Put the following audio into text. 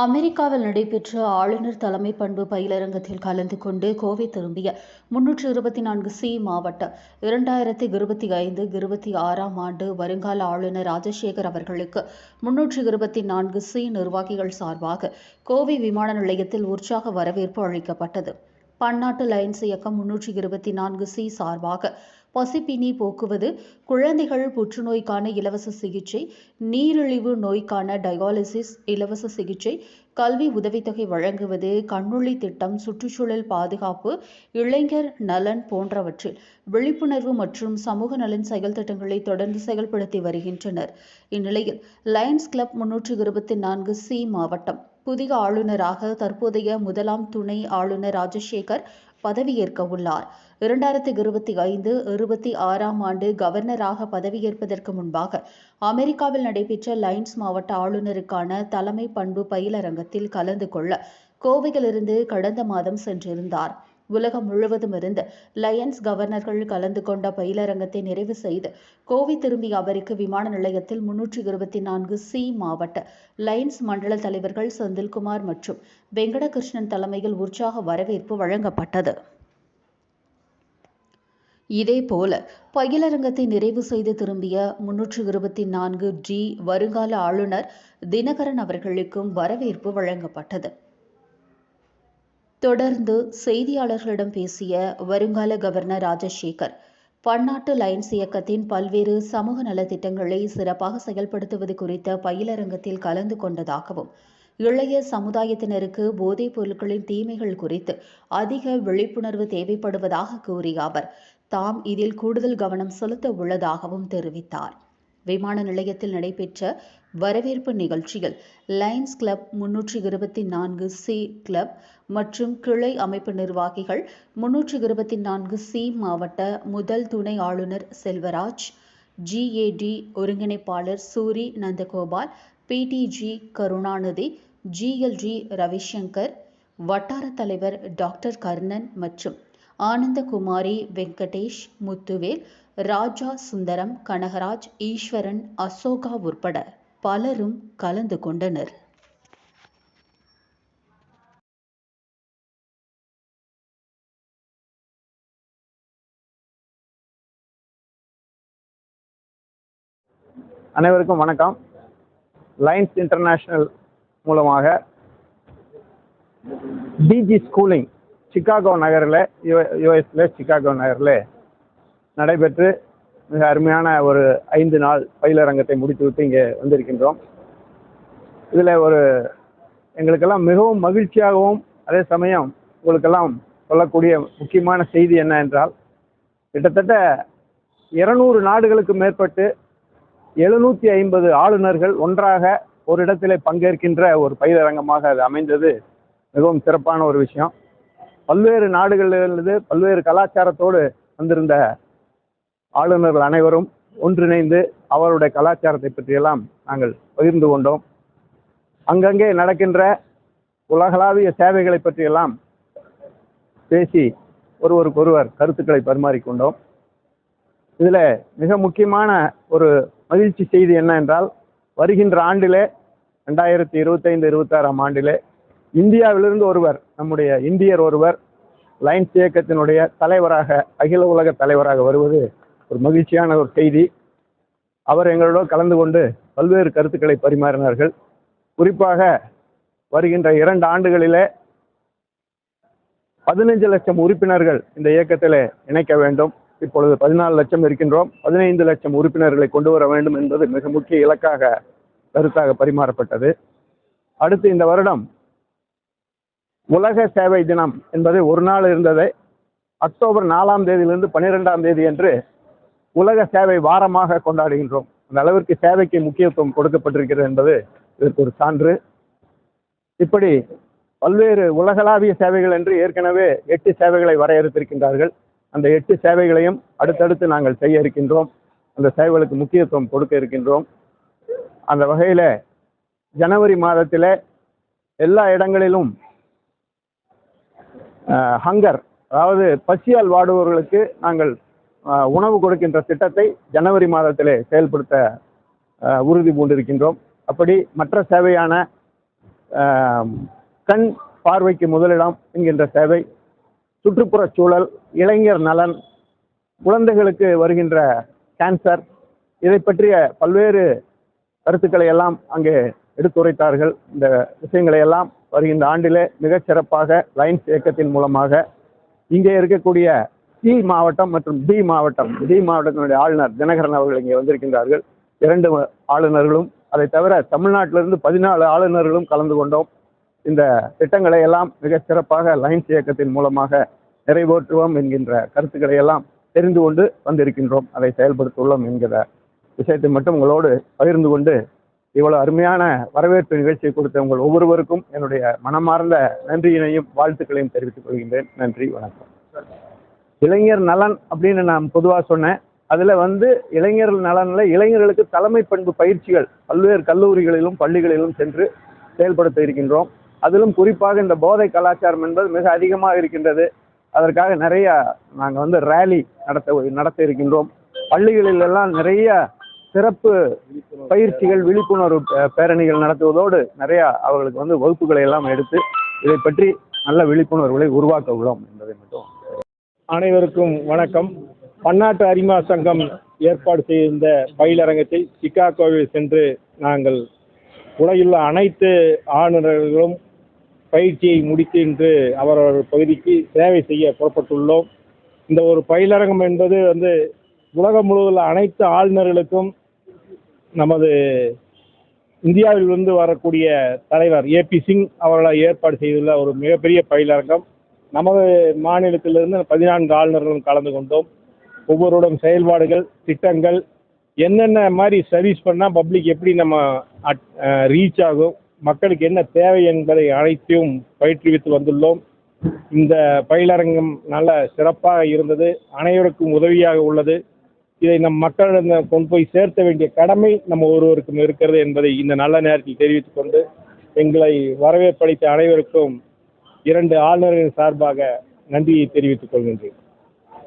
அமெரிக்காவில் நடைபெற்ற ஆளுநர் தலைமை பண்பு பயிலரங்கத்தில் கலந்து கொண்டு கோவை திரும்பிய முன்னூற்று இருபத்தி நான்கு சி மாவட்ட இரண்டாயிரத்தி இருபத்தி ஐந்து இருபத்தி ஆறாம் ஆண்டு வருங்கால ஆளுநர் ராஜசேகர் அவர்களுக்கு முன்னூற்று இருபத்தி நான்கு சி நிர்வாகிகள் சார்பாக கோவை விமான நிலையத்தில் உற்சாக வரவேற்பு அளிக்கப்பட்டது. பன்னாட்டு லைன்ஸ் இயக்கம் முன்னூற்றி இருபத்தி நான்கு சி சார்பாக பசிப்பினி போக்குவது குழந்தைகள் புற்றுநோய்க்கான இலவச சிகிச்சை நீரிழிவு நோய்க்கான டயாலிசிஸ் இலவச சிகிச்சை கல்வி உதவித்தொகை வழங்குவது கண்ணொளி திட்டம் சுற்றுச்சூழல் பாதுகாப்பு இளைஞர் நலன் போன்றவற்றில் விழிப்புணர்வு மற்றும் சமூக நலன் செயல் திட்டங்களை தொடர்ந்து செயல்படுத்தி வருகின்றனர். இந்நிலையில் லயன்ஸ் கிளப் முன்னூற்று இருபத்தி நான்கு சி மாவட்டம் புதிய ஆளுநராக தற்போதைய முதலாம் துணை ஆளுநர் ராஜசேகர் பதவியேற்க உள்ளார் இரண்டாயிரத்தி இருபத்தி ஐந்து இருபத்தி ஆறாம் ஆண்டு கவர்னராக பதவியேற்பதற்கு முன்பாக அமெரிக்காவில் நடைபெற்ற லைன்ஸ் மாவட்ட ஆளுநருக்கான தலைமை பண்பு பயிலரங்கத்தில் கலந்து கொள்ள கோவையிலிருந்து கடந்த மாதம் சென்றிருந்தார். உலகம் முழுவதும் இருந்து லயன்ஸ் கவர்னர்கள் கலந்து கொண்ட பயிலரங்கத்தை நிறைவு செய்து கோவை திரும்பிய அவருக்கு விமான நிலையத்தில் முன்னூற்றி இருபத்தி நான்கு சி மாவட்ட லயன்ஸ் மண்டல தலைவர்கள் செந்தில்குமார் மற்றும் வெங்கடகிருஷ்ணன் தலைமையில் உற்சாக வரவேற்பு வழங்கப்பட்டது. இதேபோல பயிலரங்கத்தை நிறைவு செய்து திரும்பிய முன்னூற்று இருபத்தி நான்கு டி வருங்கால ஆளுநர் தினகரன் அவர்களுக்கும் வரவேற்பு வழங்கப்பட்டது. தொடர்ந்து செய்தியாளர்களிடம் பேசிய வருங்கால கவர்னர் ராஜசேகர் பன்னாட்டு லைன்ஸ் இயக்கத்தின் பல்வேறு சமூக நலத்திட்டங்களை சிறப்பாக செயல்படுத்துவது குறித்த பயிலரங்கத்தில் கலந்து கொண்டதாகவும் இளைய சமுதாயத்தினருக்கு போதைப் பொருட்களின் தீமைகள் குறித்து அதிக விழிப்புணர்வு தேவைப்படுவதாக கூறிய அவர் தாம் இதில் கூடுதல் கவனம் செலுத்த உள்ளதாகவும் தெரிவித்தார். விமான நிலையத்தில் நடைபெற்ற வரவேற்பு நிகழ்ச்சியில் லயன்ஸ் கிளப் முன்னூற்றி இருபத்தி நான்கு சி கிளப் மற்றும் கிளை அமைப்பு நிர்வாகிகள் முன்னூற்றி இருபத்தி நான்கு சி மாவட்ட முதல் துணை ஆளுநர் செல்வராஜ் ஜிஏடி ஒருங்கிணைப்பாளர் சூரி நந்தகோபால் பிடிஜி கருணாநிதி ஜிஎல்ஜி ரவிசங்கர் வட்டார தலைவர் டாக்டர் கர்ணன் மற்றும் ஆனந்தகுமாரி வெங்கடேஷ் முத்துவேல் ராஜா சுந்தரம் கனகராஜ் ஈஸ்வரன் அசோகா உட்பட. பலரும் கலந்து கொண்டனர். அனைவருக்கும் வணக்கம். லைன்ஸ் இன்டர்நேஷ்னல் மூலமாக டிஜி ஸ்கூலிங் சிக்காகோ நகரில் யூஎஸ்ல சிக்காகோ நகரில் நடைபெற்று மிக அருமையான ஒரு ஐந்து நாள் பயிலரங்கத்தை முடித்துவிட்டு இங்கே வந்திருக்கின்றோம். இதில் ஒரு எங்களுக்கெல்லாம் மிகவும் மகிழ்ச்சியாகவும் அதே சமயம் உங்களுக்கெல்லாம் சொல்லக்கூடிய முக்கியமான செய்தி என்ன என்றால் கிட்டத்தட்ட இருநூறு நாடுகளுக்கு மேற்பட்டு எழுநூற்றி ஐம்பது ஆளுநர்கள் ஒன்றாக ஒரு இடத்திலே பங்கேற்கின்ற ஒரு பயிலரங்கமாக அது அமைந்தது. மிகவும் சிறப்பான ஒரு விஷயம். பல்வேறு நாடுகளிலிருந்து பல்வேறு கலாச்சாரத்தோடு வந்திருந்த ஆளுநர்கள் அனைவரும் ஒன்றிணைந்து அவருடைய கலாச்சாரத்தை பற்றியெல்லாம் நாங்கள் பகிர்ந்து கொண்டோம். அங்கங்கே நடக்கின்ற உலகளாவிய சேவைகளை பற்றியெல்லாம் பேசி ஒருவருக்கொருவர் கருத்துக்களை பரிமாறிக்கொண்டோம். இதில் மிக முக்கியமான ஒரு மகிழ்ச்சி செய்தி என்ன என்றால் வருகின்ற ஆண்டிலே ரெண்டாயிரத்தி இருபத்தைந்து இருபத்தாறாம் ஆண்டிலே இந்தியாவிலிருந்து ஒருவர் நம்முடைய இந்தியர் ஒருவர் லைன்ஸ் இயக்கத்தினுடைய தலைவராக அகில உலக தலைவராக வருவது ஒரு மகிழ்ச்சியான ஒரு செய்தி. அவர் எங்களோட கலந்து கொண்டு பல்வேறு கருத்துக்களை பரிமாறினார்கள். குறிப்பாக வருகின்ற இரண்டு ஆண்டுகளிலே பதினைஞ்சு லட்சம் உறுப்பினர்கள் இந்த இயக்கத்தில் இணைக்க வேண்டும். இப்பொழுது பதினாலு லட்சம் இருக்கின்றோம். பதினைந்து லட்சம் உறுப்பினர்களை கொண்டு வர வேண்டும் என்பது மிக முக்கிய இலக்காக கருத்தாக பரிமாறப்பட்டது. அடுத்து இந்த வருடம் உலக சேவை தினம் என்பது ஒரு நாள் இருந்ததை அக்டோபர் நாலாம் தேதியிலிருந்து பன்னிரெண்டாம் தேதி என்று உலக சேவை வாரமாக கொண்டாடுகின்றோம். அந்த அளவிற்கு சேவைக்கு முக்கியத்துவம் கொடுக்கப்பட்டிருக்கிறது என்பது இதற்கு ஒரு சான்று. இப்படி பல்வேறு உலகளாவிய சேவைகள் என்று ஏற்கனவே எட்டு சேவைகளை வரையறுத்திருக்கின்றார்கள். அந்த எட்டு சேவைகளையும் அடுத்தடுத்து நாங்கள் செய்ய இருக்கின்றோம். அந்த சேவைகளுக்கு முக்கியத்துவம் கொடுக்க இருக்கின்றோம். அந்த வகையில் ஜனவரி மாதத்தில் எல்லா இடங்களிலும் ஹங்கர் அதாவது பசியால் வாடுபவர்களுக்கு நாங்கள் உணவு கொடுக்கின்ற திட்டத்தை ஜனவரி மாதத்திலே செயல்படுத்த உறுதி பூண்டிருக்கின்றோம். அப்படி மற்ற சேவையான கண் பார்வைக்கு முதலிடம் என்கின்ற சேவை சுற்றுப்புறச் சூழல் இளைஞர் நலன் குழந்தைகளுக்கு வருகின்ற கேன்சர் இதை பற்றிய பல்வேறு கருத்துக்களை எல்லாம் அங்கே எடுத்துரைத்தார்கள் இந்த விஷயங்களை எல்லாம் வருகின்ற ஆண்டிலே மிகச்சிறப்பாக லைன்ஸ் இயக்கத்தின் மூலமாக இங்கே இருக்கக்கூடிய சி மாவட்டம் மற்றும் டி மாவட்டம். டி மாவட்டத்தினுடைய ஆளுநர் தினகரன் அவர்கள் இங்கே வந்திருக்கின்றார்கள். இரண்டு ஆளுநர்களும் அதை தவிர தமிழ்நாட்டிலிருந்து பதினாலு ஆளுநர்களும் கலந்து கொண்டோம். இந்த திட்டங்களை எல்லாம் மிக சிறப்பாக லைன்ஸ் இயக்கத்தின் மூலமாக நிறைவேற்றுவோம் என்கின்ற கருத்துக்களை எல்லாம் தெரிந்து கொண்டு வந்திருக்கின்றோம். அதை செயல்படுத்தியுள்ளோம் என்கிற விஷயத்தை மட்டும் உங்களோடு பகிர்ந்து கொண்டு இவ்வளவு அருமையான வரவேற்பு நிகழ்ச்சியை கொடுத்த உங்கள் ஒவ்வொருவருக்கும் என்னுடைய மனமார்ந்த நன்றியினையும் வாழ்த்துக்களையும் தெரிவித்துக் கொள்கின்றேன். நன்றி வணக்கம். இளைஞர் நலன் அப்படின்னு நான் பொதுவாக சொன்னேன். அதில் வந்து இளைஞர் நலனில் இளைஞர்களுக்கு தலைமை பண்பு பயிற்சிகள் பல்வேறு கல்லூரிகளிலும் பள்ளிகளிலும் சென்று செயல்படுத்த இருக்கின்றோம். அதிலும் குறிப்பாக இந்த போதை கலாச்சாரம் என்பது மிக அதிகமாக இருக்கின்றது. அதற்காக நிறைய நாங்கள் வந்து ரேலி நடத்த நடத்த இருக்கின்றோம். பள்ளிகளிலெல்லாம் நிறைய சிறப்பு பயிற்சிகள் விழிப்புணர்வு பேரணிகள் நடத்துவதோடு நிறையா அவர்களுக்கு வந்து வகுப்புகளை எல்லாம் எடுத்து இதை பற்றி நல்ல விழிப்புணர்வுகளை உருவாக்க உள்ளோம் என்பதை மட்டும் அனைவருக்கும் வணக்கம். பன்னாட்டு அரிமா சங்கம் ஏற்பாடு செய்திருந்த பயிலரங்கத்தில் சிகாகோவில் சென்று நாங்கள் உலகில் அனைத்து ஆளுநர்களும் பயிற்சியை முடித்து இன்று அவரவர் பகுதிக்கு சேவை செய்ய புறப்பட்டுள்ளோம். இந்த ஒரு பயிலரங்கம் என்பது வந்து உலகம் முழுவதும் அனைத்து ஆளுநர்களுக்கும் நமது இந்தியாவில் இருந்து வரக்கூடிய தலைவர் ஏபி சிங் அவர்களால் ஏற்பாடு செய்துள்ள ஒரு மிகப்பெரிய பயிலரங்கம். நமது மாநிலத்திலிருந்து பதினான்கு ஆளுநர்களும் கலந்து கொண்டோம். ஒவ்வொருடம் செயல்பாடுகள் திட்டங்கள் என்னென்ன மாதிரி சர்வீஸ் பண்ணால் பப்ளிக் எப்படி நம்ம ரீச் ஆகும் மக்களுக்கு என்ன தேவை என்பதை அனைத்தையும் பயிற்றுவித்து வந்துள்ளோம். இந்த பயிலரங்கம் நல்ல சிறப்பாக இருந்தது அனைவருக்கும் உதவியாக உள்ளது. இதை நம் மக்களிடம் கொண்டு போய் சேர்த்த வேண்டிய கடமை நம்ம ஒருவருக்கும் இருக்கிறது என்பதை இந்த நல்ல நேரத்தில் தெரிவித்துக் கொண்டு எங்களை வரவேற்பளித்த அனைவருக்கும் இரண்டு ஆளுநர்கள் சார்பாக நன்றியை தெரிவித்துக் கொள்கின்றேன்.